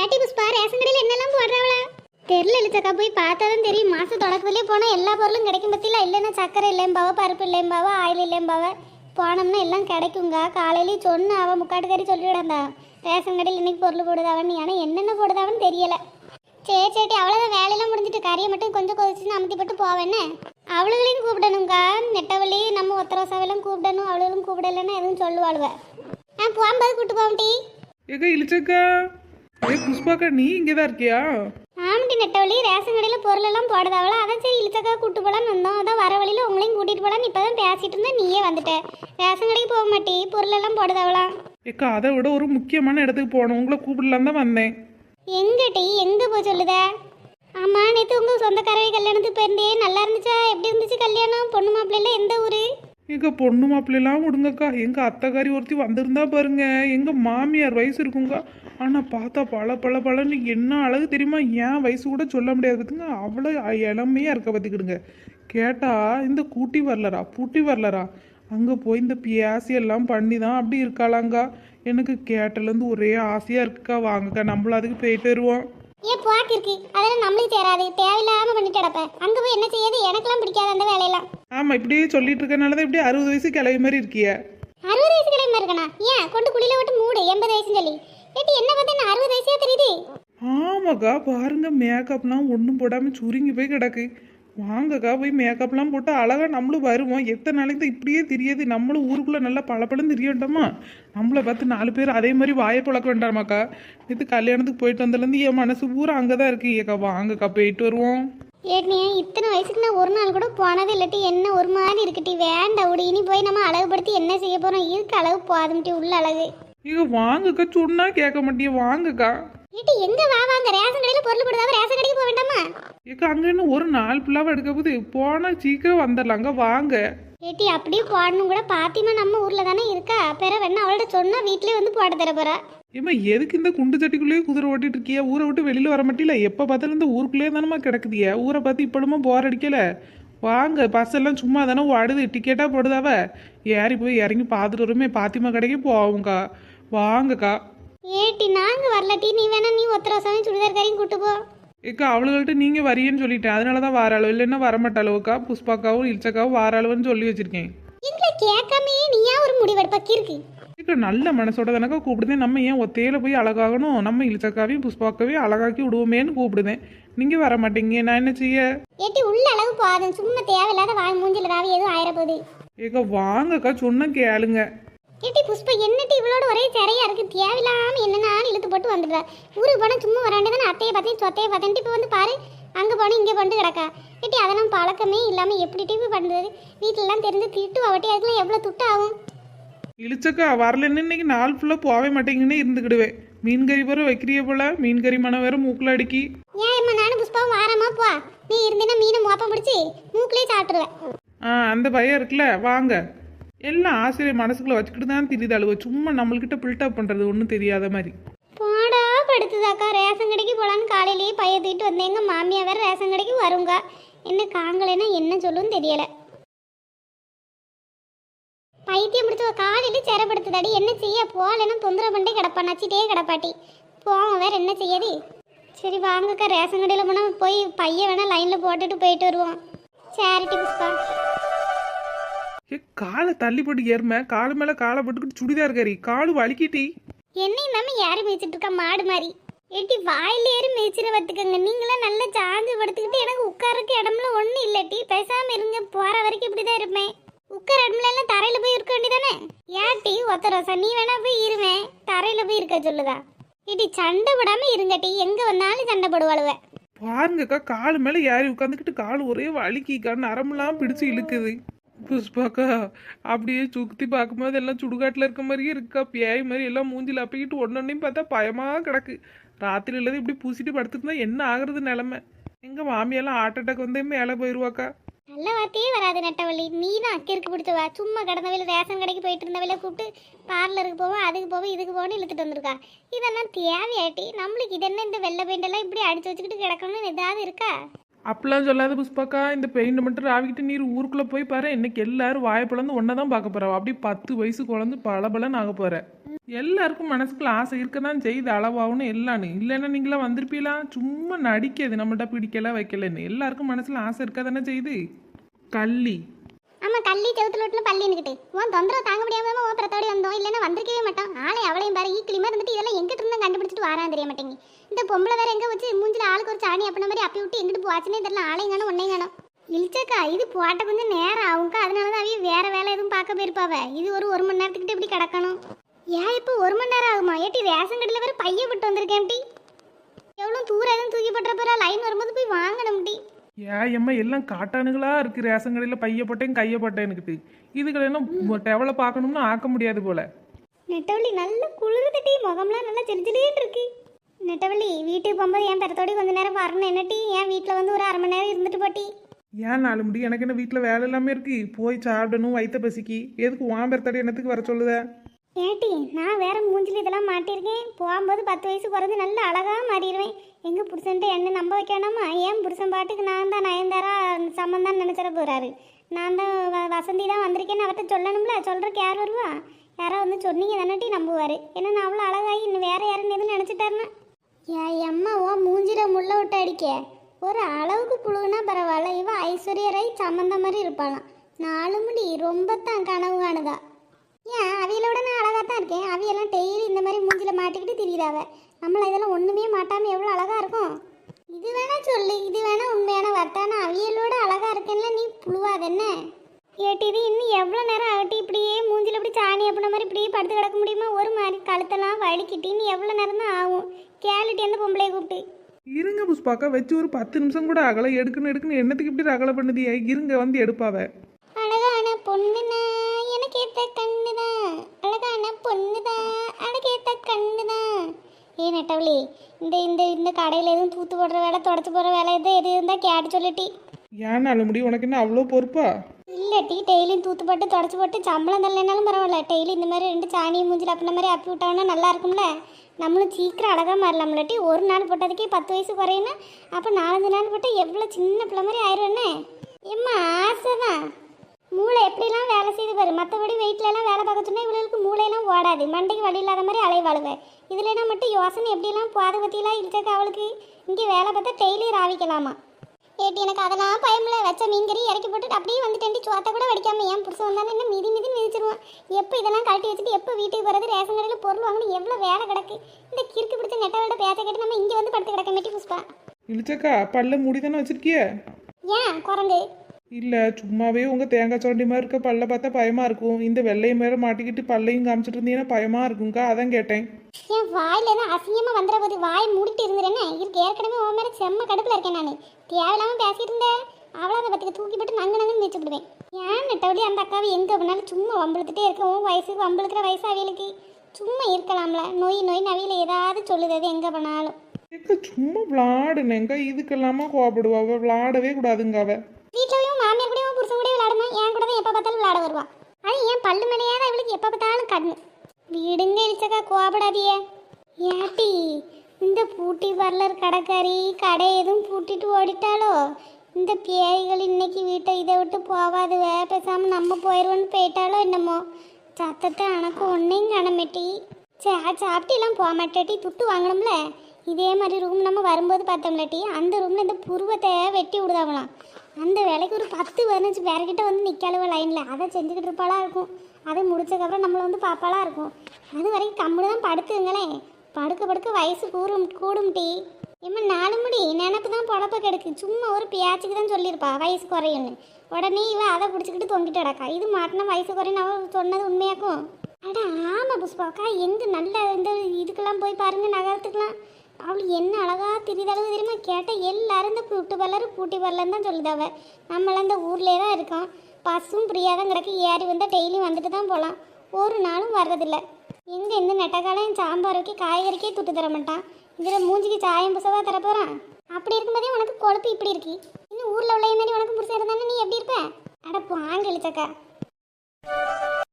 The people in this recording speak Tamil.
ஏட்டி புஷ்பா ரேஷன் கடையில் என்னெல்லாம் போடுறாவளா? தெரியல இழுச்சக்கா போய் பார்த்தாதான் தெரியும். மாதம் தொடக்கத்துலேயே போனால் எல்லா பொருளும் கிடைக்கும் பத்தியில இல்லைன்னா சக்கரை இல்லைம்பாவ பருப்பு இல்லைம்பாவ ஆயில் இல்லைம்பாவ? போனோம்னா எல்லாம் கிடைக்குங்க காலையிலேயே சொன்ன அவன் முக்காட்டுக்காரி சொல்லிவிடந்தா ரேஷன் கடையில் இன்னைக்கு பொருள் போடுதாவன்னு. ஆனால் என்னென்ன போடுதாவன்னு தெரியல. சரி சரி அவ்வளோதான் வேலையெல்லாம் முடிஞ்சிட்டு கறியை மட்டும் கொஞ்சம் கொதிச்சுன்னு அமுத்தி போட்டு போவேன்னு அவளுகளையும் கூப்பிடணுங்கா நெட்டவழி நம்ம ஒத்தரோசாவெல்லாம் கூப்பிடணும். அவளுகளும் கூப்பிடலன்னா எதுவும் சொல்லுவாளுவ. ஆ போகும்போது கூட்டு போவண்டி ஏக்கா இழிச்சக்கா ஏ புஷ்பாக்கா நீ இங்கே தான் இருக்கியா? ஆமாட்டி நெட்டவழி ரேஷன் கடையில் பொருள் எல்லாம் போடுதாவளா? அதான் சரி இழுச்சக்கா கூட்டு போலான்னு வந்தோம். அதான் வர வழியில் உங்களையும் கூட்டிட்டு போலான்னு இப்போ தான் பேசிட்டு இருந்தா நீயே வந்துட்ட. ரேஷன் கடைக்கு போக மாட்டி பொருள் எல்லாம் போடுதாவளா? ஏக்கா அதை விட ஒரு முக்கியமான இடத்துக்கு போகணும். உங்களை கூப்பிடலாம் தான் வந்தேன். எங்கிட்டி எங்கே போய் சொல்லுத? ஆமா நேற்று உங்கள் சொந்தக்காரவை கல்யாணத்துக்கு போயிருந்தே. நல்லா இருந்துச்சா? எப்படி இருந்துச்சு கல்யாணம்? பொண்ணு மாப்பிள்ளைல எந்த ஊரு? எங்கள் பொண்ணு மாப்பிள்ளைலாம் விடுங்கக்கா. எங்கள் அத்தைக்காரி ஒருத்தி வந்திருந்தா பாருங்க. எங்கள் மாமியார் வயசு இருக்குங்கக்கா ஆனால் பார்த்தா பல பல பலன்னு என்ன அழகு தெரியுமா? ஏன் வயசு கூட சொல்ல முடியாது பார்த்துங்க அவ்வளோ இளமையாக இருக்க பார்த்துக்கிடுங்க கேட்டால் இந்த கூட்டி வரலரா பூட்டி வரலரா அங்கே போய் இந்த பியாசி எல்லாம் பண்ணி தான் அப்படி இருக்காளாங்கா. எனக்கு கேட்டலேருந்து ஒரே ஆசையாக இருக்குக்கா. வாங்கக்கா நம்மளும் அதுக்கு போயிட்டு வருவோம். ஏன் போக்கு இருக்கு? அதெல்லாம் நம்மளுக்கு சேராது. தேவையில்லாம பண்ணிட்டு கிடப்ப அங்க போய் என்ன செய்யாது எனக்கெல்லாம் பிடிக்காது அந்த வேலையெல்லாம். ஆமா இப்படியே சொல்லிட்டு இருக்கனால தான் இப்படி அறுபது வயசு கிளவி மாதிரி இருக்கிய. அறுபது வயசு கிளம்பி இருக்கணா ஏன்? கொண்டு குழியில விட்டு மூடு. எண்பது வயசுன்னு சொல்லி. ஏட்டி என்ன பார்த்தா என்ன அறுபது வயசே தெரியுது? ஆமாக்கா பாருங்க மேக்கப்லாம் ஒன்றும் போடாமல் சுருங்கி போய் கிடக்கு. வாங்கக்கா போய் மேக்கப்லாம் போட்டு அழகா நம்மளும் வருவோம். எத்தனை நாளைக்கு தான் இப்படியே தெரியாது? நம்மளும் ஊருக்குள்ளே நல்லா பளபளன்னு தெரிய வேண்டாமா நம்மளை பார்த்து நாலு பேர் அதே மாதிரி வாயை பழக்க வேண்டாமாக்கா? இது கல்யாணத்துக்கு போயிட்டு வந்ததுலேருந்து என் மனசு பூரா அங்கே தான் இருக்கு. ஏக்கா வாங்கக்கா போயிட்டு வருவோம். ஏட்டி இத்தனை வயசுக்கு நான் ஒரு நாள் கூட போனது இல்லாட்டி என்ன ஒரு மாதிரி இருக்குட்டி வேண்டாம் விடு. இனி போய் நம்ம அழகுபடுத்தி என்ன செய்ய போறோம்? இருக்கு அழகு போதும்ட்டி உள்ள அழகு. இங்க வாங்கக்கா சொன்னா கேட்க மாட்டியே. வாங்கக்கா. ஏட்டி எங்க வா வாங்க. ரேஷன் கடையில பொருள் போடுதாவ ரேஷன் கடைக்கு போக வேண்டாமா? ஏக்கா அங்கே இன்னும் ஒரு நாள் ஃபுல்லாக எடுக்க போகுது. போனால் சீக்கிரம் வந்துடலாங்க வாங்க. ஏட்டி அப்படியே போடணும் கூட. பாத்திமா நம்ம ஊர்ல தானே இருக்கா? பிற வேணா அவள்கிட்ட சொன்னா வீட்லயே வந்து போட தர போறா. ஏம்மா எதுக்கு இந்த குண்டு சட்டிக்குள்ளேயே குதிரை ஓட்டிட்டு இருக்கியா? ஊரை விட்டு வெளியில வர மாட்டில? எப்போ பார்த்தாலும் இந்த ஊருக்குள்ளேயே தானம்மா கிடக்குதியா. ஊரை பார்த்து இப்பளுமா போர் அடிக்கல. வாங்க பஸ் எல்லாம் சும்மா தானே ஓடுது. டிக்கெட்டா போடுதாவ. ஏறி போய் இறங்கி பார்த்துட்டு வருமே. பாத்திமா கடைக்கு போவோங்க்கா வாங்கக்கா. ஏட்டி நாங்க வரலட்டி நீ வேணா நீ ஒத்தர சாமி சுடிதார் கரையும் கூட்டு போ. ஏக்கா அவளுகள்ட்ட நீங்க வரியேன்னு சொல்லிட்டேன். அதனால தான் வாராளோ இல்லைன்னா வரமாட்டாளோக்கா புஷ்பாக்காவும் இல்ச்சக்காவும் வாராளோன்னு சொல்லி வச்சிருக்கேன். எங்களை கேட்காமே நீயா ஒரு முடிவெடுப்பா கிறுக்கு ஏக்கா நல்ல மனசோட தானக்கா கூப்பிடுதேன் நம்ம ஏன் ஒத்தையில போய் அழகாகணும்? நம்ம இல்ச்சக்காவையும் புஷ்பாக்காவையும் அழகாக்கி விடுவோமேன்னு கூப்பிடுதேன். நீங்க வர மாட்டீங்க நான் என்ன செய்ய? ஏட்டி உள்ள அளவு போதும். சும்மா தேவையில்லாத வாய் மூஞ்சில ராவி எதுவும் ஆயிர போகுது ஏக்கா வாங்கக்கா. சொன்ன கேளுங்க. ஏட்டி புஷ்பா என்னட்டி இவளோட ஒரே சிறையா இருக்கு? தேவையில்லாம என்னன்னு இழுத்து போட்டு வந்துடுறா. ஊருக்கு போனா சும்மா வராண்டதானே அத்தையை பார்த்தேன் சொத்தையை பார்த்தேன் இப்போ வந்து பாரு அங்க போன இங்க பண்ணிட்டு கிடக்கா? ஏட்டி அதெல்லாம் பழக்கமே இல்லாம எப்படி டிவி பண்றது வீட்டுலலாம் தெரிஞ்சு திட்டு அவட்டி அதுக்கெல்லாம் எவ்வளவு துட்டு ஆகும்? இழிச்சக்கா வரலன்னு இன்னைக்கு நாள் ஃபுல்லாக போகவே மாட்டேங்கன்னு இருந்துக்கிடுவேன் மீன் கறி வேற வைக்கிறிய போல மீன் கறி மனம் வேற மூக்கில் அடிக்கி. ஏன் அம்மா நானும் புஷ்பாவும் வாரமா? போ. நீ இருந்தீன்னா மீனை மோப்பம் பிடிச்சி மூக்கிலே சாப்பிட்டுருவேன். ஆ அந்த பயம் இருக்குல்ல வாங்க. எல்லாம் ஆசிரியர் மனசுக்குள்ள வச்சுக்கிட்டு தான் தெரியுது அழுவ. சும்மா நம்மள்கிட்ட பில்டப் பண்ணுறது ஒன்றும் தெரியாத மாதிரி. போடா படுத்துதாக்கா. ரேஷன் கடைக்கு போலான்னு காலையிலேயே பைய தூக்கிட்டு வந்தேன் எங்க மாமியா வேற ரேஷன் கடைக்கு வருங்க. என்ன காங்கலைன்னா என்ன சொல்லுன்னு தெரியல. பைத்தியம் பிடிச்ச காலையில சிறப்படுத்துதாடி என்ன செய்ய? போகலன்னா தொந்தரவு பண்ணிட்டே கிடப்பா நச்சிட்டே கிடப்பாட்டி. போவோம் வேற என்ன செய்யாது சரி வாங்கக்கா. ரேஷன் கடையில் போனால் போய் பையன் வேணால் லைனில் போட்டுட்டு போயிட்டு வருவோம். சேரிட்டி புஷ்பா. ஏ காலை தள்ளி போட்டு ஏறும. காலு மேலே காலை போட்டுக்கிட்டு சுடிதார் கறி. காலு வலிக்கிட்டி. என்னையும் தாம யாரு மிதிச்சிட்டு இருக்கா? மாடு மாதிரி. எட்டி வாயில ஏறி மிதிச்சிட பார்த்துக்கோங்க. நீங்களாம் நல்லா சாஞ்சு படுத்துக்கிட்டு எனக்கு உட்காரக்கு இடம்ல ஒன்றும் இல்லட்டி. பேசாம இருங்க. போற வரைக்கும் இப்படிதான் இருப்பேன். உட்கார இடம்ல எல்லாம் தரையில போய் இருக்க வேண்டியதானே? ஏட்டி ஒத்த ரோசா நீ வேணா போய் இருவேன் தரையில போய் இருக்க சொல்லுதா. இடி சண்டை விடாம இருங்கட்டி. எங்க வந்தாலும் சண்டை போடுவாளுவ. பாருங்கக்கா காலு மேலே ஏறி உட்காந்துக்கிட்டு கால் ஒரே வலிக்கிக்கா. நரம்பெல்லாம் பிடிச்சு இழுக்குது. புஷ்பாக்கா அப்படியே சுத்தி பார்க்கும்போது எல்லாம் சுடுகாட்டில் இருக்க மாதிரியே இருக்கா. பேய் மாதிரி எல்லாம் மூஞ்சில் அப்பிக்கிட்டு ஒன்னொன்னையும் பார்த்தா பயமாக கிடக்கு. ராத்திரி இல்லாத இப்படி பூசிட்டு படுத்துருந்தா என்ன ஆகுறது நிலமை? எங்கள் மாமியெல்லாம் ஹார்ட் அட்டாக் வந்தே மேலே போயிடுவாக்கா நல்ல வார்த்தையே வராது நட்டவள்ளி. நீ தான் அக்கருக்கு பிடிச்சவா சும்மா கடந்தவையில் ரேஷன் கடைக்கு போயிட்டு இருந்தவையில கூப்பிட்டு பார்லருக்கு போவோம் அதுக்கு போவோம் இதுக்கு போவோம்னு இழுத்துட்டு வந்திருக்கா. இதெல்லாம் தேவையாட்டி. நம்மளுக்கு இது என்ன இந்த வெள்ளை பெயிண்டெல்லாம் இப்படி அடிச்சு வச்சுக்கிட்டு கிடக்கணும்னு ஏதாவது இருக்கா? அப்படிலாம் சொல்லாத புஷ்பாக்கா இந்த பெயிண்ட் மட்டும் ராவிக்கிட்டு நீர் ஊருக்குள்ளே போய் பாரு. இன்னைக்கு எல்லாரும் வாயை பிளந்து ஒன்றை தான் பார்க்க போறா. அப்படி பத்து வயசு குழந்து பல ஆக போகிறேன் எல்லாருக்கும் மனசுக்குள்ள ஆசை இருக்க தான் செய்யுது அளவாகணும் எல்லான்னு. இல்லைன்னா நீங்களாம் வந்திருப்பீங்களா சும்மா நடிக்காது நம்மள்ட்ட பிடிக்கல வைக்கலன்னு. எல்லாருக்கும் மனசில் ஆசை இருக்க தானே செய்யுது. கள்ளி. ஆமாம் கள்ளி செவுத்துல விட்டுல பள்ளி நிக்கிட்டு உன் தொந்தரவு தாங்க முடியாம உன் பிரத்தோடி வந்தோம். இல்லைன்னா வந்திருக்கவே மாட்டான் ஆளை அவளையும் பாரு. ஈக்கிளி இருந்துட்டு இதெல்லாம் எங்கிட்ட இருந்தா கண்டுபிடிச்சிட்டு வரான் தெரிய மாட்டேங்க இந்த பொம்பளை வேற எங்க வச்சு மூஞ்சில ஆளுக்கு ஒரு சாணி அப்பன மாதிரி அப்பி விட்டு எங்கிட்டு போச்சுனே தெரியல. ஆளையும் காணும் உன்னையும் காணும். இழிச்சக்கா இது போட்ட கொஞ்சம் நேரம் ஆகும்க்கா. அதனால தான் அவிய வேற வேலை எதுவும் பார்க்க போயிருப்பாவ. இது ஒரு ஒரு மணி நேரத்துக்கிட்ட இப்படி கிடக்கணும். ஏன் இப்போ ஒரு மணி நேரம் ஆகுமா? ஏட்டி ரேஷன் கடையில் வேற பையன் விட்டு வந்திருக்கேன் டி. எவ்வளோ தூரம் எதுவும் தூக்கி போட்டுற லைன் வரும்போது போய் வாங்கணும் டி. ஏன் எம்மா எல்லாம் காட்டானுங்களா இருக்கு. ரேஷன் கடையில் பைய போட்டேன் கையை போட்டேன்னுக்கிட்டு இதுகளை என்ன டெவலை பார்க்கணும்னு ஆக்க முடியாது போல. நெட்டவள்ளி நல்ல குளிருது டீ. முகம்லாம் நல்லா சிரிச்சிலேன்னு இருக்கு. நெட்டவள்ளி வீட்டுக்கு போகும்போது என் பெறத்தோடி கொஞ்ச நேரம் வரணும். என்ன டீ? என் வீட்டில் வந்து ஒரு அரை மணி நேரம் இருந்துட்டு போட்டி ஏன் நாலு முடி? எனக்கு என்ன வீட்டில் வேலை எல்லாமே இருக்கு. போய் சாப்பிடணும் வயிற்ற பசிக்கு. எதுக்கு வாம்பெருத்தாடி என்னத்துக்கு வர சொல்லுத? ஏட்டி நான் வேற மூஞ்சில இதெல்லாம் மாட்டியிருக்கேன். போகும்போது பத்து வயசு குறைஞ்சு நல்ல அழகா மாறிடுவேன். எங்க புருஷன்ட்டு என்ன நம்ப வைக்கணுமா ஏன் புருஷன் பாட்டுக்கு நான் தான் நயன்தாரா சம்மந்தான் நினச்சிட போகிறாரு நான் தான் வ- வசந்தி தான் வந்திருக்கேன்னு அவர்கிட்ட சொல்லணும்ல? சொல்கிறக்கு யார் வருவா? யாராவது வந்து சொன்னீங்க தானட்டி நம்புவார். ஏன்னா நான் அவ்வளோ அழகாகி இன்னும் வேறு யாருன்னு எதுவும் நினச்சிட்டாருன்னா? ஏன் அம்மா ஓ மூஞ்சில முள்ள விட்டு அடிக்க. ஒரு அளவுக்கு புழுகுனா பரவாயில்ல. இவ ஐஸ்வர்யா ராய் சம்மந்த மாதிரி இருப்பாளாம். நாலு முடி ரொம்ப தான் கனவு காணுதா. ஏன் அவியலோட நான் அழகாக தான் இருக்கேன். அவியெல்லாம் டெய்லி இந்த மாதிரி மூஞ்சில மாட்டிக்கிட்டு திரியிறாவ நம்மள இதெல்லாம் ஒன்றுமே மாட்டாமல் எவ்வளோ அழகாக இருக்கும்? இது வேணா சொல்லு இது வேணா உண்மையான வார்த்தை. அவியலோட அழகா இருக்கேன்ல நீ புழுவாத என்ன? ஏட்டி இது இன்னும் எவ்வளோ நேரம் ஆகட்டி இப்படியே மூஞ்சில இப்படி சாணி அப்படின மாதிரி இப்படியே படுத்து கிடக்க முடியுமா? ஒரு மாதிரி கழுத்தெல்லாம் வலிக்கிட்டு இன்னும் எவ்வளோ நேரம் தான் ஆகும்? கேளுட்டி அந்த பொம்பளையை கூப்பிட்டு. இருங்க புஷ்பாக்கா வச்சு ஒரு பத்து நிமிஷம் கூட அகலை எடுக்கணும் எடுக்கணும் என்னத்துக்கு இப்படி அகலை பண்ணுதியா? இருங்க வந்து எடுப்பாவ. அழகான பொண்ணுதான் எனக்கு ஏத்த கண்ணுதான். அழகான பொண்ணுதான். ஏ நெட்டவளி இந்த இந்த இந்த கடையில் எதுவும் தூத்து போடுற வேலை தொடச்சு போடுற வேலை எதுவும் எது இருந்தால் கேட்டு சொல்லிட்டி ஏன் நாலு முடி உனக்கு என்ன அவ்வளோ பொறுப்பா? இல்லட்டி டெய்லியும் தூத்து போட்டு தொடச்சு போட்டு சம்பளம் தரலைனாலும் பரவாயில்ல. டெய்லி இந்த மாதிரி ரெண்டு சாணி மூஞ்சில் அப்படின மாதிரி அப்பி விட்டோம்னா நல்லா இருக்கும்ல? நம்மளும் சீக்கிரம் அழகாக மாறலாம்லட்டி ஒரு நாள் போட்டதுக்கே பத்து வயசு குறையுன்னா அப்போ நாலஞ்சு நாள் போட்டால் எவ்வளோ சின்ன பிள்ளை மாதிரி ஆயிடுவேண்ணே ஏம்மா ஆசை தான் மூளை எப்படிலாம் வேலை செய்து பாரு மற்றபடி வெயிட்லலாம் வேலை பார்க்க சொன்னால் இவளுக்கு மூளையெல்லாம் ஓடாது. மண்டைக்கு வழி இல்லாத மாதிரி அலைவாளுவேன் இதுலனா மட்டும் யோசனை? எப்படிலாம் பாத பற்றிலாம் இருக்க அவளுக்கு? இங்கே வேலை பார்த்தா டெய்லி ராவிக்கலாமா? ஏட்டி எனக்கு அதெல்லாம் பயமில்ல வச்ச மீன்கறி இறக்கி போட்டுட்டு அப்படியே வந்துட்டேன்டி. சோத்தை கூட வடிக்காம ஏன் புருஷன் வந்தாலும் என்ன மிதி மிதி மிதிச்சிருவான். எப்போ இதெல்லாம் கழட்டி வச்சுட்டு எப்போ வீட்டுக்கு போகிறது ரேஷன் கடையில் பொருள் வாங்கணும். எவ்வளோ வேலை கிடக்கு? இந்த கிறுக்கு பிடிச்ச நெட்டவோட பேச்ச கேட்டு நம்ம இங்கே வந்து படுத்து கிடக்க மாட்டி புஷ்பா. இழிச்சக்கா பல்ல மூடி தானே வச்சிருக்கிய? ஏன்? குரங்கு. இல்லை சும்மாவே உங்கள் தேங்காய் சுரண்டி மாதிரி இருக்க பல்ல பார்த்தா பயமாக இருக்கும். இந்த வெள்ளையும் மேலே மாட்டிக்கிட்டு பல்லையும் காமிச்சிட்டு இருந்தீங்கன்னா பயமாக இருக்கும்க்கா? அதான் கேட்டேன். என் வாயில ஏதோ அசிங்கமா வந்துட போது வாய் மூடிட்டு இருந்துறேன்னு இதுக்கு ஏற்கனவே உன் மேல செம்ம கடுப்புல இருக்கேன் நான். தேவையில்லாம பேசிட்டு இருந்தேன் அவ்வளோ அதை பத்திக்கு தூக்கி போட்டு நங்கு நங்கு மிதிச்சு விடுவேன் ஏன் நெட்டவழி அந்த அக்காவை எங்க அப்படின்னாலும் சும்மா வம்பிழுத்துட்டே இருக்க? உன் வயசுக்கு வம்பிழுக்கிற வயசு அவியலுக்கு சும்மா இருக்கலாம்ல. நோய் நோய் நவியில ஏதாவது சொல்லுது எங்க ஏக்கா சும்மா விளாடுனேங்க இதுக்கெல்லாமா கோவப்படுவா. அவ விளாடவே கூடாதுங்க அவ. வீட்லயும் என் கூட தான் எப்போ பார்த்தாலும் விளாட வருவா. அது ஏன் பல்லு மேலேயாத இவளுக்கு எப்போ பார்த்தாலும் கண்ணு. வீடுங்க இழிச்சக்கா கோபப்படாதியே ஏட்டி இந்த பூட்டி பார்லர் கடைக்காரி கடை எதுவும் பூட்டிட்டு ஓடிட்டாலோ இந்த பேய்கள் இன்னைக்கு வீட்டை இதை விட்டு போவாதுவ. பேசாமல் நம்ம போயிடுவோன்னு போயிட்டாலோ என்னமோ? சத்தத்தை அணக்கு ஒன்றையும் கணமெட்டி. சே சாப்பிட்டிலாம் போக மாட்டேட்டி. துட்டு வாங்கணும்ல. இதே மாதிரி ரூம் நம்ம வரும்போது பார்த்தோம்லட்டி அந்த ரூமில் இந்த புருவத்தை வெட்டி விடுதாங்களாம். அந்த வேலைக்கு ஒரு பத்து பதினஞ்சு பேர்கிட்ட வந்து நிற்காளுவ லைனில் அதை செஞ்சுக்கிட்டு இருப்பாளாக இருக்கும். அதை முடிச்சதுக்கப்புறம் நம்மளை வந்து பாப்பாளா இருக்கும். அது வரைக்கும் கம்முனு தான் படுத்துங்களேன் படுக்க படுக்க வயசு கூடும் கூடும் டீ இம்மா நாலு முடி. நினப்பு தான் பொழப்ப கெடுக்கு. சும்மா ஒரு பியாச்சுக்கு தான் சொல்லியிருப்பா வயசு குறையும்னு. உடனே இவ அதை பிடிச்சிக்கிட்டு தொங்கிட்டு கிடக்கா. இது மாட்டினா வயசு குறையும் அவ சொன்னது உண்மையாக்கும்? அட ஆமாம் புஷ்பாக்கா. எங்கே நல்ல இந்த இதுக்கெல்லாம் போய் பாருங்கள் நகரத்துக்கெலாம் அவள் என்ன அழகாக திரிதளவு தெரியுமா? கேட்டால் எல்லாரும் இந்த புட்டு பல்லர் பூட்டி பல்லர்னு தான் சொல்லுது அவள் நம்மளாம் இந்த ஊர்லேயே தான் இருக்கோம் பஸ்ஸும் ஃப்ரீயாக தான் கிடக்கு. ஏறி வந்தால் டெய்லியும் வந்துட்டு தான் போகலாம் ஒரு நாளும் வர்றதில்ல. எங்கே இந்த நெட்டக்காலையும் சாம்பார் வைக்க காய்கறிக்கே துட்டு தர மாட்டான். இதில் மூஞ்சிக்கு சாயம் புசவா தர போகிறான் அப்படி இருக்கும்போதே உனக்கு கொழுப்பு இப்படி இருக்கு. இன்னும் ஊரில் உள்ள மாதிரி உனக்கு புருஷன் இருந்தானே நீ எப்படி இருப்ப? அட வாங்க இழுச்சக்கா.